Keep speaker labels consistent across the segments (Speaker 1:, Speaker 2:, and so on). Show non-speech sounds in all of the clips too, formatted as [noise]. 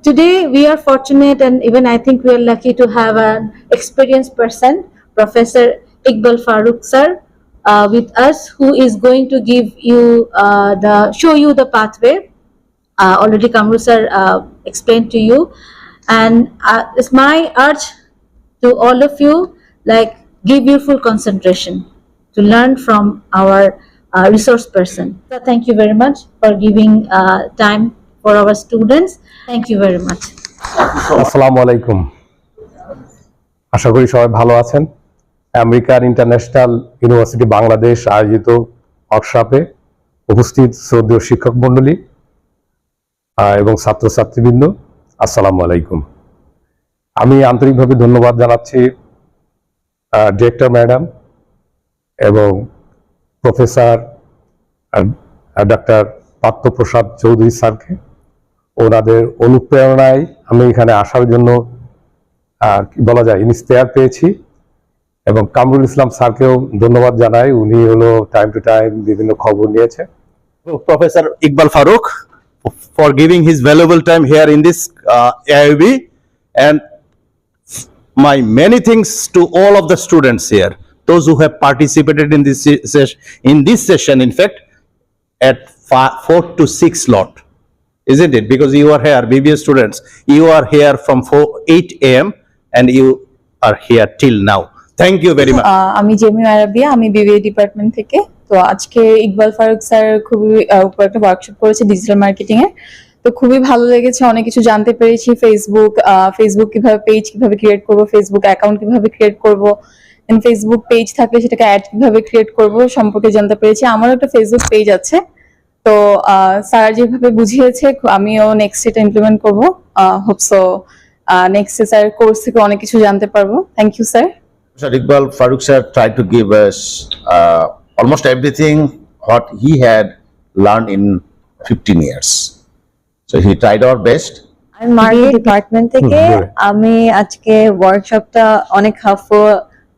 Speaker 1: Today, we are fortunate and even I think we are lucky to have an experienced person, Professor Iqbal Farooq sir, uh, with us, who is going to give you uh, the show you the pathway. Uh, already Kamru sir uh, explained to you, and uh, it's my urge to all of you, like give your full concentration to learn from our uh, resource person. So thank you very much for giving uh, time for our students. Thank you very much.
Speaker 2: আসসালামু আলাইকুম। আশা করি সবাই ভালো আছেন। আমেরিকার international university Bangladesh আয়োজিত ওয়ার্কশপে উপস্থিত শ্রদ্ধেয় শিক্ষক মণ্ডলী এবং ছাত্রছাত্রীবৃন্দ, আসসালামু আলাইকুম। আমি আন্তরিকভাবে ধন্যবাদ জানাচ্ছি ডিরেক্টর ম্যাডাম এবং প্রফেসর ডাক্তার পার্থপ্রসাদ চৌধুরী স্যারকে। ওনাদের অনুপ্রেরণায় আমি এখানে আসার জন্য, আর কি বলা যায় ইনস্টেয়ার পেয়েছি। এবং কামরুল ইসলাম স্যারকেও ধন্যবাদ জানাই। উনি হলো টাইম টু টাইম বিভিন্ন খবর নিয়েছে।
Speaker 3: Professor Iqbal Farooq for giving his valuable time here in this AIB and my many thanks to all of the students here those who have participated in this in this session in fact at four to six lot isn't it? Because you are here, BBA students, you are here from four, eight AM and you are here till now. Thank you very much.
Speaker 4: Ah, আমি Jamie Arabia আমি BBA department থেকে। তো আজকে Iqbal Faruk sir খুবই একটা workshop করেছে digital marketing এর তো খুবই ভালো লেগেছে অনেক কিছু জানতে পেরেছি। ফেসবুক ফেসবুক কীভাবে পেজ কীভাবে ক্রিয়েট করব ফেসবুক অ্যাকাউন্ট কীভাবে ক্রিয়েট করব। ফেসবুক পেজ থাকলে সেটাকে অ্যাড কীভাবে ক্রিয়েট করব সম্পর্কে জানতে পেরেছি। আমারও একটা ফেসবুক পেজ আছে। তো স্যার যেভাবে বুঝিয়েছে আমিও নেক্সট এটা ইমপ্লিমেন্ট করব। হোপসো নেক্সট স্যার কোর্স থেকে অনেক কিছু জানতে পারব। Thank you sir
Speaker 5: Professor Iqbal Farooq sir tried to give us uh, almost everything what he had learned in 15 years. So he tried our best.
Speaker 6: আমি market department থেকে। আমি আজকে ওয়ার্কশপটা অনেক হেল্পফুল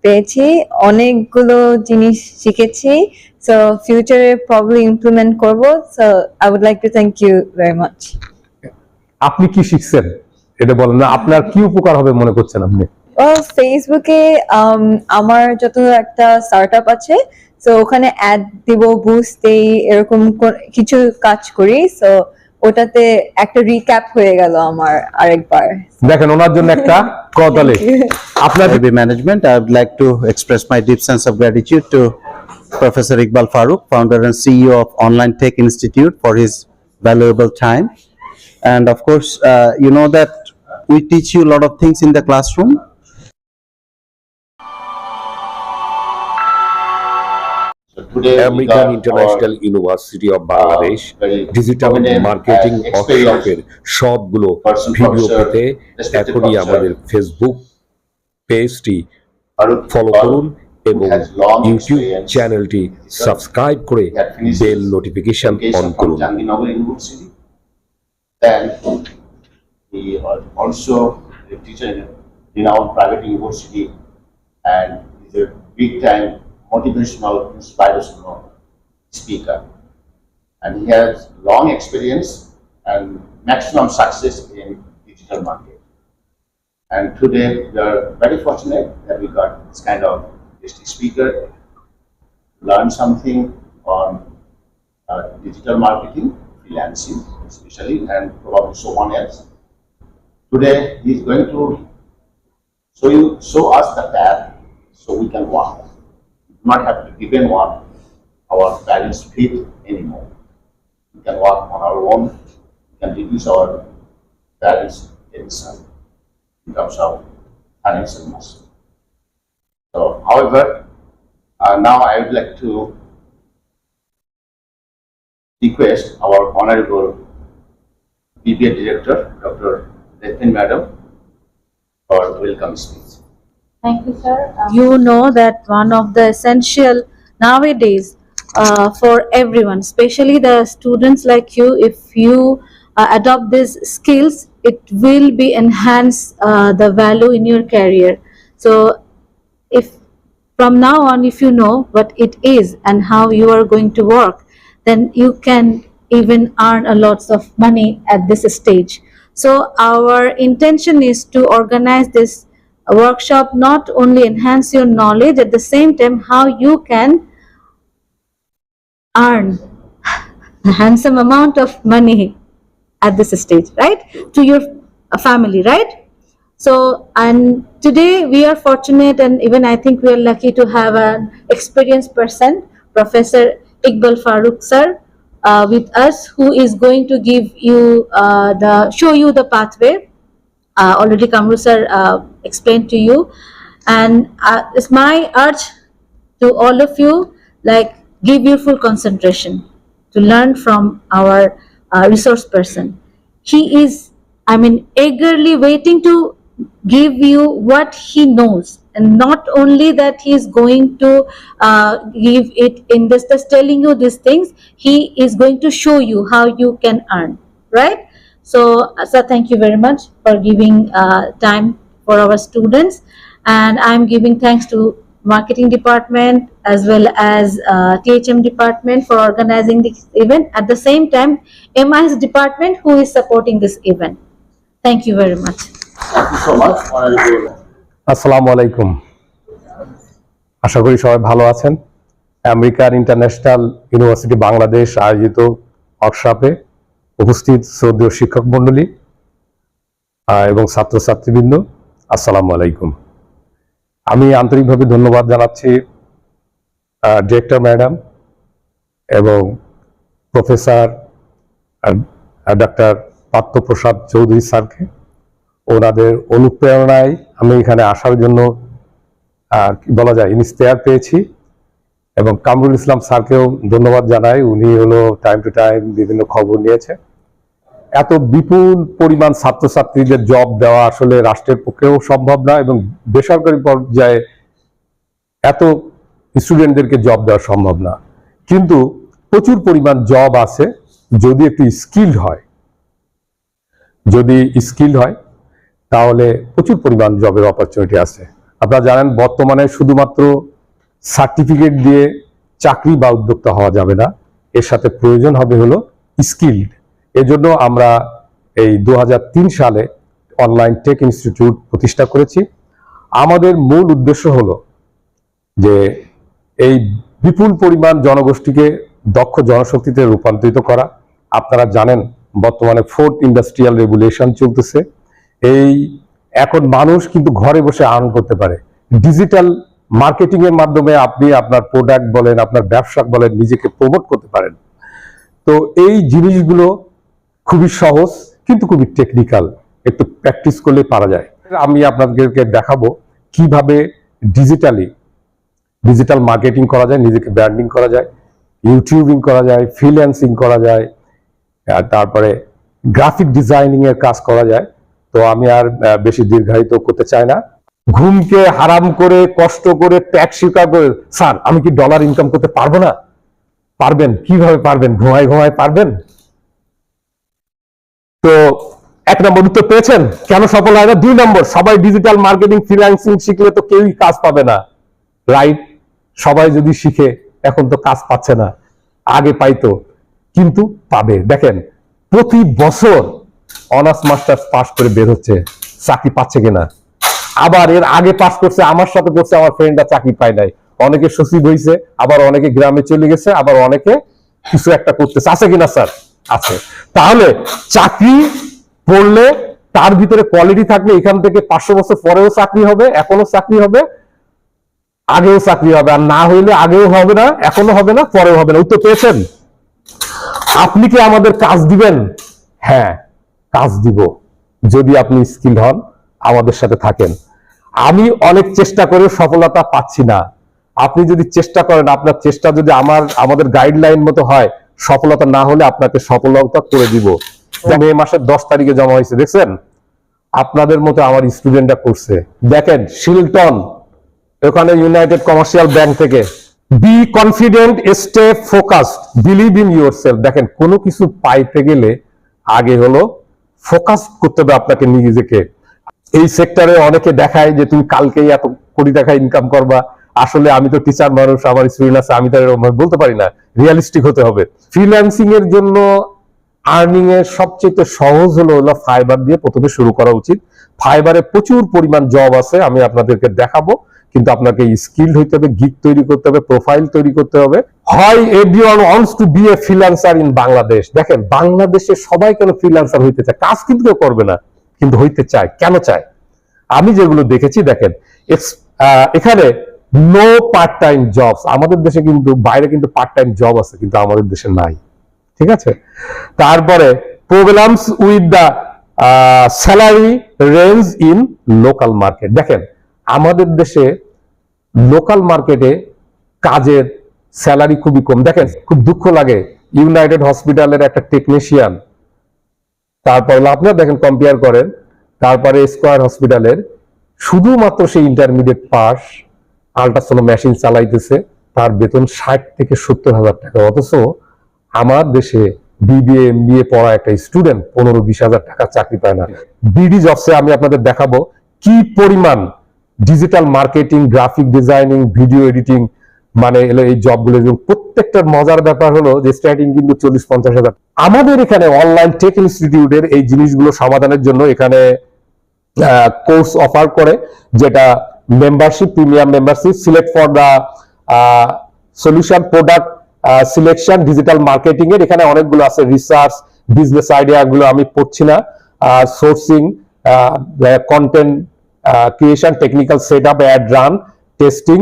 Speaker 6: পেয়েছি। অনেকগুলো জিনিস শিখেছি। সো ফিউচারে প্রবলি ইমপ্লিমেন্ট করব so I would like to thank you very much
Speaker 2: আপনি কি শিখছেন? এটা বলেন না আপনার কি উপকার হবে মনে করছেন আপনি?
Speaker 6: ফেসবুকে um, আমার যত একটা স্টার্টআপ আছে সো ওখানে অ্যাড দিব বুস্ট দেই এরকম কিছু কাজ করি সো ওটাতে একটা রিক্যাপ হয়ে গেল আমার আরেকবার।
Speaker 2: দেখেন ওনার জন্য একটা [laughs] করতালে আপনার
Speaker 3: management, I would like to express my deep sense of gratitude to Professor Iqbal Farooq, founder and CEO of Online Tech Institute for his valuable time. And of course, uh, you know that we teach you a lot of things in the classroom.
Speaker 5: American
Speaker 2: international university
Speaker 5: uh, Bangladesh
Speaker 2: digital
Speaker 5: marketing
Speaker 2: ওয়ার্কশপের সবগুলো video পেতে এখনই আমাদের Facebook পেজটি follow করুন এবং
Speaker 5: has long
Speaker 2: YouTube
Speaker 5: experience
Speaker 2: চ্যানেলটি
Speaker 5: in digital.
Speaker 2: Subscribe করে
Speaker 5: He had finished
Speaker 2: bell
Speaker 5: his
Speaker 2: notification
Speaker 5: education
Speaker 2: on
Speaker 5: from
Speaker 2: করুন
Speaker 5: Jahangirnagar University. Then he was also a teacher in a renowned private university and is a big time motivational, inspirational speaker. And he has long experience and maximum success in digital market. And today we are very fortunate that we got this kind of guest speaker, learn something on uh, digital marketing, freelancing especially, and probably so on else. Today, he is going to show you, show us the path so we can walk. We do not have to depend on our parents' feet anymore. We can walk on our own. We can reduce our parents' tension in terms of financial muscle. So, however, uh, now I would like to request our honorable BBA Director, Dr. Rathin Madam, for welcome speech.
Speaker 1: Thank you, sir. You know that one of the essential nowadays uh, for everyone, especially the students like you, if you uh, adopt these skills, it will be enhance uh, the value in your career. So, if from now on, if you know what it is and how you are going to work, then you can even earn a lots of money at this stage. So our intention is to organize this workshop not only enhance your knowledge at the same time how you can earn a handsome amount of money at this stage, right? To your family, right? So, and today we are fortunate and even I think we are lucky to have an experienced person, Professor Iqbal Farooq sir, uh, with us who is going to give you uh, the, show you the pathway. Uh, already Kamru sir uh, explained to you. And uh, it's my urge to all of you, like, give your full concentration to learn from our uh, resource person. He is, I mean, eagerly waiting to give you what he knows. And not only that he is going to uh, give it in this, just telling you these things, he is going to show you how you can earn, right? So, sir, thank you very much for giving uh, time for our students. And I'm giving thanks to marketing department as well as uh, THM department for organizing this event. At the same time, MIS department who is supporting this event. Thank you very much.
Speaker 2: আসসালামু আশা করি সবাই ভালো আছেন। আমেরিকার international university Bangladesh আয়োজিত ওয়ার্কশপে উপস্থিত শ্রদ্ধেয় শিক্ষক মণ্ডলী আহ, এবং ছাত্রছাত্রীবৃন্দ আসসালামু আলাইকুম। আমি আন্তরিকভাবে ধন্যবাদ জানাচ্ছি ডিরেক্টর ম্যাডাম এবং প্রফেসর ডাক্তার পার্থপ্রসাদ চৌধুরী স্যারকে। ওনাদের অনুপ্রেরণায় আমি এখানে আসার জন্য বলা যায় ইন্সপায়ার পেয়েছি। এবং কামরুল ইসলাম স্যারকেও ধন্যবাদ জানাই। উনি হলো টাইম টু টাইম বিভিন্ন খবর নিয়েছে। এত বিপুল পরিমাণ ছাত্রছাত্রীদের জব দেওয়া আসলে রাষ্ট্রের পক্ষেও সম্ভব না এবং বেসরকারি পর্যায়ে এত স্টুডেন্টদেরকে জব দেওয়া সম্ভব না। কিন্তু প্রচুর পরিমাণ জব আছে। যদি একটু স্কিল হয়, যদি স্কিল হয় তাহলে প্রচুর পরিমাণ জবের অপরচুনিটি আছে। আপনারা জানেন, বর্তমানে শুধুমাত্র সার্টিফিকেট দিয়ে চাকরি বা উদ্যোক্তা হওয়া যাবে না। এর সাথে প্রয়োজন হবে হলো স্কিল্ড এজন্য আমরা এই দু হাজার তিন সালে অনলাইন টেক ইনস্টিটিউট প্রতিষ্ঠা করেছি। আমাদের মূল উদ্দেশ্য হলো যে এই বিপুল পরিমাণ জনগোষ্ঠীকে দক্ষ জনশক্তিতে রূপান্তরিত করা। আপনারা জানেন, বর্তমানে ফোর্থ ইন্ডাস্ট্রিয়াল রেগুলেশন চলতেছে। এই এখন মানুষ কিন্তু ঘরে বসে আর্ন করতে পারে। ডিজিটাল মার্কেটিং এর মাধ্যমে আপনি আপনার প্রোডাক্ট বলেন, আপনার ব্যবসা বলেন, নিজেকে প্রমোট করতে পারেন। তো এই জিনিসগুলো খুবই সহজ, কিন্তু খুবই টেকনিক্যাল একটু প্র্যাকটিস করলে পারা যায়। আমি আপনাদেরকে দেখাবো কীভাবে ডিজিটালি ডিজিটাল মার্কেটিং করা যায়, নিজেকে ব্র্যান্ডিং করা যায় ইউটিউবিং করা যায় ফ্রিল্যান্সিং করা যায় তারপরে গ্রাফিক ডিজাইনিং এর কাজ করা যায়। তো আমি আর বেশি দীর্ঘায়িত করতে চাই না। ঘুমকে হারাম করে, কষ্ট করে, ত্যাগ স্বীকার করে, স্যার, আমি কি ডলার ইনকাম করতে পারব না? পারবেন, কীভাবে পারবেন? ঘুমায় ঘুমায় পারবেন? তো এক নম্বর উত্তর পেয়েছেন, কেন সফল হয় না? দুই নম্বর, সবাই ডিজিটাল মার্কেটিং ফ্রিল্যান্সিং শিখলে তো কেউই কাজ পাবে না। রাইট সবাই যদি শিখে, এখন তো কাজ পাচ্ছে না। আগে পাইতো, কিন্তু পাবে। দেখেন, প্রতি বছর অনার্স মাস্টার্স পাস করে বের হচ্ছে, চাকরি পাচ্ছে কিনা? আবার এর আগে পাস করছে, আমার সাথে করছে, আমার ফ্রেন্ডরা চাকরি পায় নাই। অনেকে সচিব হয়েছে আবার অনেকে গ্রামে চলে গেছে, আবার অনেকে কিছু একটা করতেছে। আছে কিনা, স্যার? আছে। তাহলে চাকরি পড়লে তার ভিতরে কোয়ালিটি থাকলে এখান থেকে পাঁচশো বছর পরেও চাকরি হবে এখনও চাকরি হবে, আগেও চাকরি হবে। আর না হইলে আগেও হবে না এখনও হবে না, পরেও হবে না। উত্তর পেয়েছেন? আপনি কি আমাদের কাজ দিবেন? হ্যাঁ। কাজ দিব যদি আপনি স্কিল হন আমাদের সাথে থাকেন। আমি অনেক চেষ্টা করে সফলতা পাচ্ছি না। আপনি যদি চেষ্টা করেন আপনার চেষ্টা যদি আমার আমাদের গাইডলাইন মতো হয় সফলতা না হলে আপনাকে সফলতা করে দিব। মে মাসের দশ তারিখে জমা হয়েছে দেখছেন? আপনাদের মতো আমার স্টুডেন্টরা করছে। দেখেন শিলটন ওখানে ইউনাইটেড কমার্শিয়াল ব্যাংক থেকে। Be confident stay focused believe in your self দেখেন কোনো কিছু পাইতে গেলে আগে হলো ফোকাস করতে হবে আপনাকে নিজেকে। এই সেক্টরে অনেকে দেখায় যে, তুমি কালকেই এত কোটি টাকা ইনকাম করবা। আসলে আমি তো টিচার মানুষ, আমার স্টুডেন্ট আছে, আমি তো এরকম বলতে পারি না। রিয়ালিস্টিক হতে হবে। ফ্রিল্যান্সিং এর জন্য আর্নিং এর সবচেয়ে সহজ হলো হলো ফাইবার দিয়ে প্রথমে শুরু করা উচিত। ফাইবারে প্রচুর পরিমাণ জব আছে, আমি আপনাদেরকে দেখাবো। কিন্তু আপনাকে স্কিল হইতে হবে গিক তৈরি করতে হবে প্রোফাইল তৈরি করতে হবে। হয় everyone wants to be a freelancer in Bangladesh দেখেন, বাংলাদেশে সবাই কেন ফ্রিল্যান্সার হইতে চায়? কাজ কিন্তু কেউ করবে না, কিন্তু হইতে চায়। কেন চায়? আমি যেগুলো দেখেছি, দেখেন এখানে নো পার্ট টাইম জবস আমাদের দেশে কিন্তু, বাইরে কিন্তু পার্ট টাইম জব আছে, কিন্তু আমাদের দেশে নাই। ঠিক আছে? তারপরে problems with the salary range in local market দেখেন, আমাদের দেশে লোকাল মার্কেটে কাজের স্যালারি খুবই কম। দেখেন, খুব দুঃখ লাগে। ইউনাইটেড হসপিটালের একটা টেকনিশিয়ান, তারপর আপনারা দেখেন কম্পেয়ার করেন, তারপরে স্কোয়ার হসপিটালের, শুধুমাত্র সেই ইন্টারমিডিয়েট পাস আল্ট্রাসোনো মেশিন চালাইতেছে, তার বেতন ষাট থেকে সত্তর হাজার টাকা। অথচ আমার দেশে বিবিএ এমবিএ পড়া একটা স্টুডেন্ট পনেরো বিশ হাজার টাকা চাকরি পায় না। বিডি জবসে আমি আপনাদের দেখাবো কি পরিমাণ digital marketing graphic designing video editing মানে এলো এই জবগুলো এবং প্রত্যেকটার মজার ব্যাপার হলো যে স্টার্টিং কিন্তু চল্লিশ, পঞ্চাশ হাজার। আমাদের এখানে অনলাইন টেক ইনস্টিটিউটের এই জিনিসগুলো সমাধানের জন্য এখানে কোর্স অফার করে, যেটা membership premium membership select for the solution product selection digital marketing এর এখানে অনেকগুলো আছে। রিসার্চ বিজনেস আইডিয়া গুলো আমি পড়ছি না। Sourcing content creation technical set up ad run testing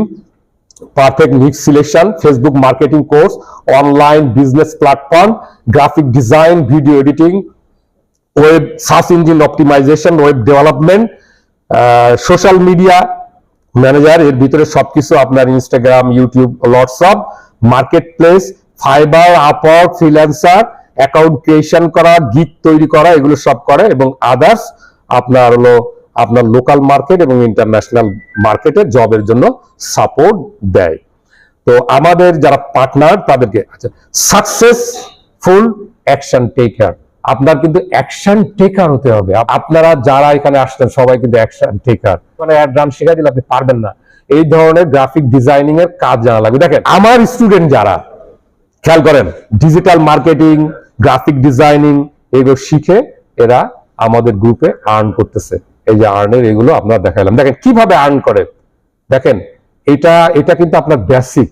Speaker 2: perfect niche selection Facebook marketing course online business platform graphic design video editing web search engine optimization web development social media manager এর ভিতরে সবকিছু আপনার Instagram YouTube WhatsApp marketplace Fiverr Upwork freelancer account creation করা gig তৈরি করা, এগুলো সব করে এবং আদার্স আপনার হলো আপনার লোকাল মার্কেট এবং ইন্টারন্যাশনাল মার্কেটে জবের জন্য সাপোর্ট দেয়। তো আমাদের যারা পার্টনার তাদেরকে আচ্ছা সাকসেসফুল অ্যাকশন টেকার আপনার কিন্তু অ্যাকশন টেকার হতে হবে। আপনারা যারা এখানে আসছেন, সবাই কিন্তু অ্যাকশন টেকার মানে অ্যাড রান শেখাই দিলে আপনি পারবেন না। এই ধরনের গ্রাফিক ডিজাইনিং এর কাজ জানা লাগবে। দেখেন, আমার স্টুডেন্ট যারা, খেয়াল করেন ডিজিটাল মার্কেটিং গ্রাফিক ডিজাইনিং এগুলো শিখে এরা আমাদের গ্রুপে আর্ন করতেছে। এই যে আর্নের এগুলো আপনারা দেখাইলাম। দেখেন, কীভাবে আর্ন করে? দেখেন, এটা এটা কিন্তু আপনার বেসিক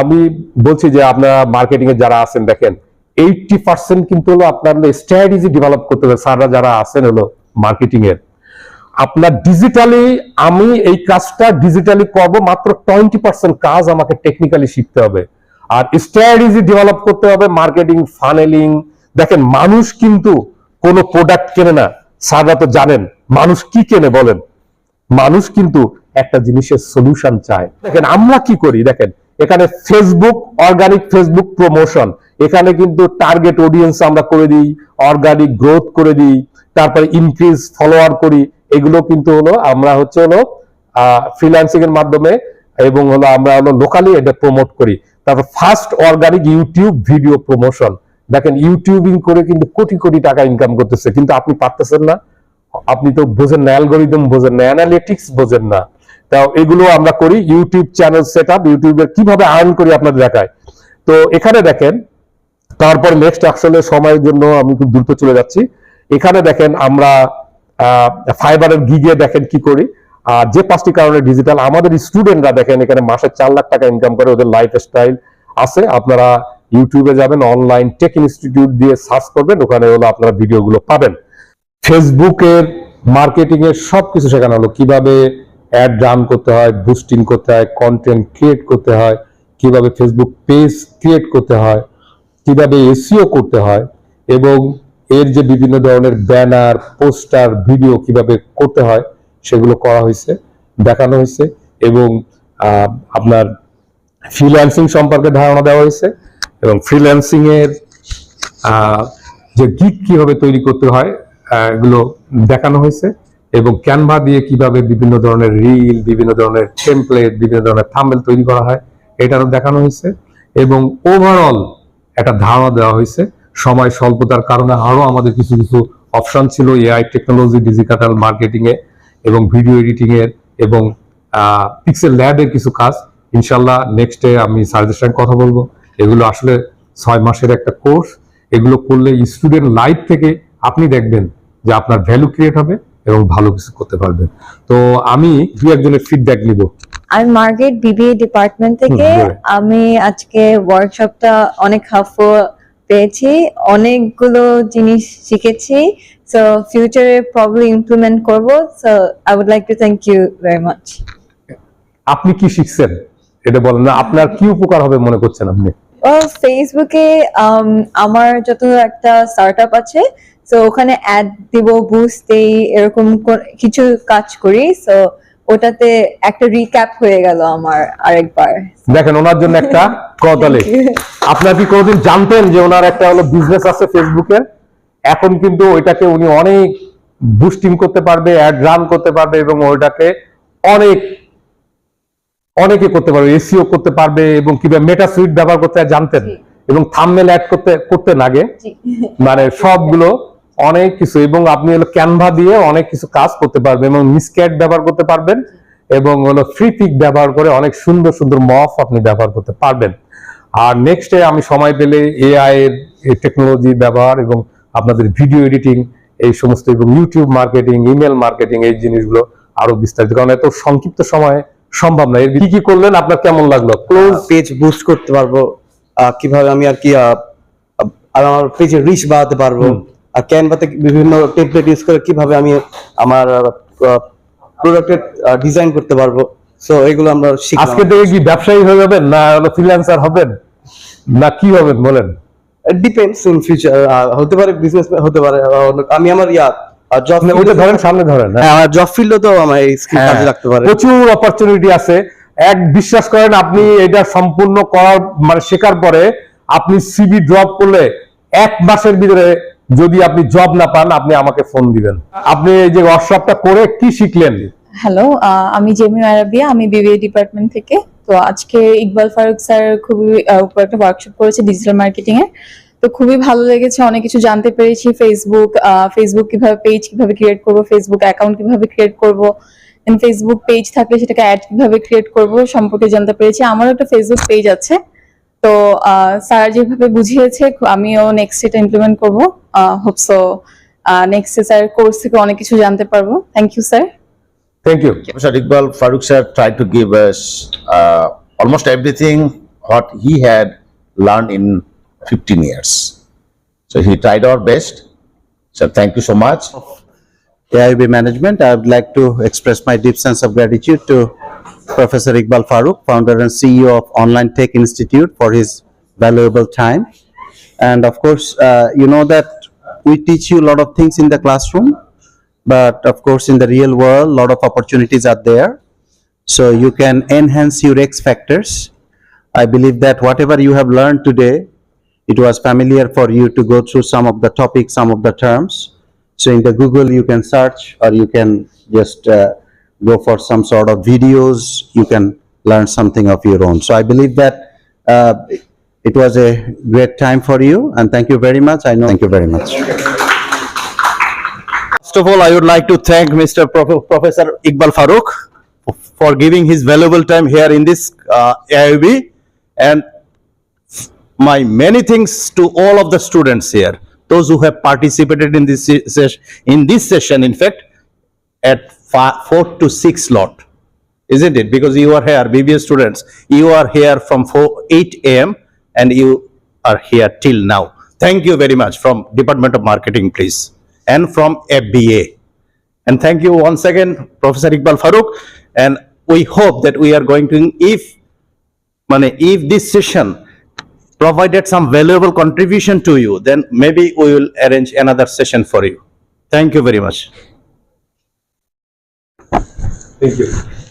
Speaker 2: আমি বলছি যে আপনারা মার্কেটিং এ যারা আছেন, দেখেন এইটটি পার্সেন্ট কিন্তু হলো আপনার স্ট্র্যাটেজি ডেভেলপ করতে হবে। স্যাররা যারা আছেন হলো মার্কেটিং এর। আপনার ডিজিটালি আমি এই কাজটা ডিজিটালি করব, মাত্র টোয়েন্টি পার্সেন্ট কাজ আমাকে টেকনিক্যালি শিখতে হবে। আর স্ট্র্যাটেজি ডেভেলপ করতে হবে মার্কেটিং ফানেলিং দেখেন, মানুষ কিন্তু কোনো প্রোডাক্ট কেনে না। স্যাররা তো জানেন মানুষ কি কেনে বলেন? মানুষ কিন্তু একটা জিনিসের সলিউশন চায়। দেখেন, আমরা কি করি? দেখেন, এখানে ফেসবুক অর্গানিক ফেসবুক প্রমোশন এখানে কিন্তু টার্গেট অডিয়েন্স আমরা করে দিই অর্গানিক গ্রোথ করে দিই, তারপরে ইনক্রিজ ফলোয়ার করি। এগুলো কিন্তু হলো, আমরা হচ্ছে হলো ফ্রিল্যান্সিং এর মাধ্যমে এবং হলো আমরা হলো লোকালি এটা প্রমোট করি। তারপর first organic YouTube video promotion দেখেন ইউটিউবিং করে কিন্তু কোটি কোটি টাকা ইনকাম করতেছে, কিন্তু আপনি পারতেছেন না। আপনি তো বোঝেন না অ্যালগোরিদম বোঝেন না অ্যানালিটিক্স বোঝেন না। তা এগুলো আমরা করি ইউটিউব চ্যানেল সেট আপ ইউটিউবের কীভাবে আর্ন করি আপনাদের দেখায় তো এখানে দেখেন, তারপর নেক্সট আসলে সময়ের জন্য আমি খুব দ্রুত চলে যাচ্ছি। এখানে দেখেন আমরা ফাইবারের গিগে দেখেন কি করি। আর যে পাঁচটি কারণে ডিজিটাল আমাদের স্টুডেন্টরা দেখেন এখানে মাসে চার লাখ টাকা ইনকাম করে, ওদের লাইফ স্টাইল আছে। আপনারা ইউটিউবে যাবেন অনলাইন টেক ইনস্টিটিউট দিয়ে সার্চ করবেন, ওখানে হলো আপনারা ভিডিওগুলো পাবেন। ফেসবুকের মার্কেটিং এর সবকিছু শেখানো হলো। কীভাবে অ্যাড রান করতে হয় বুস্টিং করতে হয় কন্টেন্ট ক্রিয়েট করতে হয়, কীভাবে ফেসবুক পেজ ক্রিয়েট করতে হয়, কীভাবে এসিও করতে হয় এবং এর যে বিভিন্ন ধরনের ব্যানার পোস্টার ভিডিও কীভাবে করতে হয়, সেগুলো করা হয়েছে, দেখানো হয়েছে এবং আপনার ফ্রিল্যান্সিং সম্পর্কে ধারণা দেওয়া হয়েছে এবং ফ্রিল্যান্সিং এর যে গিক কীভাবে তৈরি করতে হয় এগুলো দেখানো হয়েছে এবং ক্যানভা দিয়ে কীভাবে বিভিন্ন ধরনের রিল বিভিন্ন ধরনের টেমপ্লেট বিভিন্ন ধরনের থাম্বেল তৈরি করা হয়, এটারও দেখানো হয়েছে এবং ওভারঅল একটা ধারণা দেওয়া হয়েছে। সময় স্বল্পতার কারণে আরও আমাদের কিছু কিছু অপশন ছিল এআই টেকনোলজি ডিজিটাল মার্কেটিং এ এবং ভিডিও এডিটিং এর এবং পিক্সেল ল্যাবের কিছু কাজ। ইনশাল্লাহ নেক্সটে আমি স্যারদের সঙ্গে কথা বলব। এগুলো আসলে ছয় মাসের একটা কোর্স এগুলো করলে স্টুডেন্ট লাইফ থেকে আপনি দেখবেন যে আপনার ভ্যালু ক্রিয়েট হবে এবং ভালো কিছু করতে পারবেন। তো আমি দু একজনের ফিডব্যাক নিব।
Speaker 6: আমি মার্কেট বিবিএ ডিপার্টমেন্ট থেকে আমি আজকে ওয়ার্কশপটা অনেক হেল্পফুল পেয়েছি অনেকগুলো জিনিস শিখেছি। সো ফিউচারে প্রবলি ইমপ্লিমেন্ট করব। So I would like to thank you very much
Speaker 2: আপনি কি শিখছেন? এটা বলেন না আপনার কি উপকার হবে মনে করছেন আপনি?
Speaker 6: ফেসবুকে um, আমার যত একটা স্টার্টআপ আছে সো ওখানে অ্যাড দিব বুস্ট দেই এরকম কিছু কাজ করি। সো ওটাতে একটা রিক্যাপ হয়ে গেল আমার আরেকবার।
Speaker 2: দেখেন ওনার জন্য একটা করতালে আপনার কি কোনোদিন জানতেন যে ওনার একটা হলো বিজনেস আছে ফেসবুকে এখন কিন্তু ওইটাকে উনি অনেক বুস্টিং করতে পারবে অ্যাড রান করতে পারবে এবং ওইটাকে অনেক অনেকে করতে পারবে এসিও করতে পারবে এবং কীভাবে মেটা সুইট ব্যবহার করতে জানতেন এবং থাম্বনেল অ্যাড করতে করতে লাগে মানে সবগুলো অনেক কিছু এবং আপনি হলো ক্যানভা দিয়ে অনেক কিছু কাজ করতে পারবেন এবং মিসক্যাট ব্যবহার করতে পারবেন এবং হলো ফ্রি পিক ব্যবহার করে অনেক সুন্দর সুন্দর মফ আপনি ব্যবহার করতে পারবেন। আর নেক্সটে আমি সময় পেলে এআই এর টেকনোলজি ব্যবহার এবং আপনাদের ভিডিও এডিটিং এই সমস্ত এবং ইউটিউব মার্কেটিং ইমেল মার্কেটিং এই জিনিসগুলো আরও বিস্তারিত। কারণ এত সংক্ষিপ্ত সময়ে সম্ভব না। এর কি কি করলেন? আপনার কেমন লাগল? ক্লোজ
Speaker 7: পেজ বুস্ট করতে পারব। কীভাবে আমি আর কি আমার পেজে রিচ বাড়াতে পারব। আর ক্যানভাতে বিভিন্ন টেমপ্লেট ইউজ করে কীভাবে আমি আমার প্রোডাক্টের ডিজাইন করতে পারব। সো এগুলো আমরা শিখলাম।
Speaker 2: আজকে থেকে কি ব্যবসায়ী হয়ে যাবেন না হলো ফ্রিল্যান্সার হবেন? না কি হবেন বলেন?
Speaker 7: ডিপেন্ডস ইন ফিউচার হতে পারে বিজনেস হতে পারে আমি আমার ইয়া জব
Speaker 2: ওইটা ধরেন সামনে ধরেন হ্যাঁ।
Speaker 7: হ্যাঁ আমার জব ফিল্ডে তো আমার এই স্কিল
Speaker 2: হ্যাঁ,
Speaker 7: কাজে লাগতে পারে।
Speaker 2: প্রচুর অপরচুনিটি আছে। এক বিশ্বাস করেন আপনি এটা সম্পূর্ণ করার মানে শেখার পরে আপনি সিবি ড্রপ করলে এক মাসের ভিতরে যদি আপনি জব না পান, আপনি আমাকে ফোন দিবেন। আপনি এই যে ওয়ার্কশপটা করে কি শিখলেন?
Speaker 4: হ্যালো আমি জেমি আরাবিয়া আমি বিবিএ ডিপার্টমেন্ট থেকে। তো আজকে ইকবাল ফারুক স্যার খুবই উপর একটা ওয়ার্কশপ করেছে ডিজিটাল মার্কেটিং এর তো খুবই ভালো লেগেছে, অনেক কিছু জানতে পেরেছি। ফেসবুক ফেসবুক কীভাবে পেজ কীভাবে ক্রিয়েট করব ফেসবুক অ্যাকাউন্ট কীভাবে ক্রিয়েট করব। ফেসবুক পেজ থাকলে সেটাকে অ্যাড কীভাবে ক্রিয়েট করব সম্পর্কে জানতে পেরেছি। আমারও একটা ফেসবুক পেজ আছে। তো স্যার যেভাবে বুঝিয়েছে আমিও নেক্সট এটা ইমপ্লিমেন্ট করব হোপসো নেক্সট স্যার কোর্স থেকে অনেক কিছু জানতে পারব thank you sir
Speaker 2: thank you
Speaker 5: Professor Iqbal Farooq sir tried to give us uh, almost everything what he had learned in 15 years. So he tried our best. So thank you so much.
Speaker 7: AIB management, I would like to express my deep sense of gratitude to Professor Iqbal Farooq, founder and CEO of Online Tech Institute for his valuable time. And of course, uh, you know that we teach you a lot of things in the classroom, but of course, in the real world, a lot of opportunities are there. So you can enhance your X factors. I believe that whatever you have learned today, it was familiar for you to go through some of the topics, some of the terms. So in the Google, you can search or you can just uh, go for some sort of videos. You can learn something of your own. So I believe that uh, it was a great time for you and thank you very much. I know. Thank you very much.
Speaker 3: First of all, I would like to thank Mr. Prof- Professor Iqbal Farooq for giving his valuable time here in this uh, AIB and my many thanks to all of the students here, those who have participated in this in this session, in fact, at fi- four to six lot, isn't it? Because you are here, BBA students, you are here from four, eight AM and you are here till now. Thank you very much from Department of Marketing, please, and from FBA. And thank you once again, Professor Iqbal Farooq. And we hope that we are going to, if, if this session provided some valuable contribution to you, then maybe we will arrange another session for you. Thank you very much.
Speaker 2: Thank you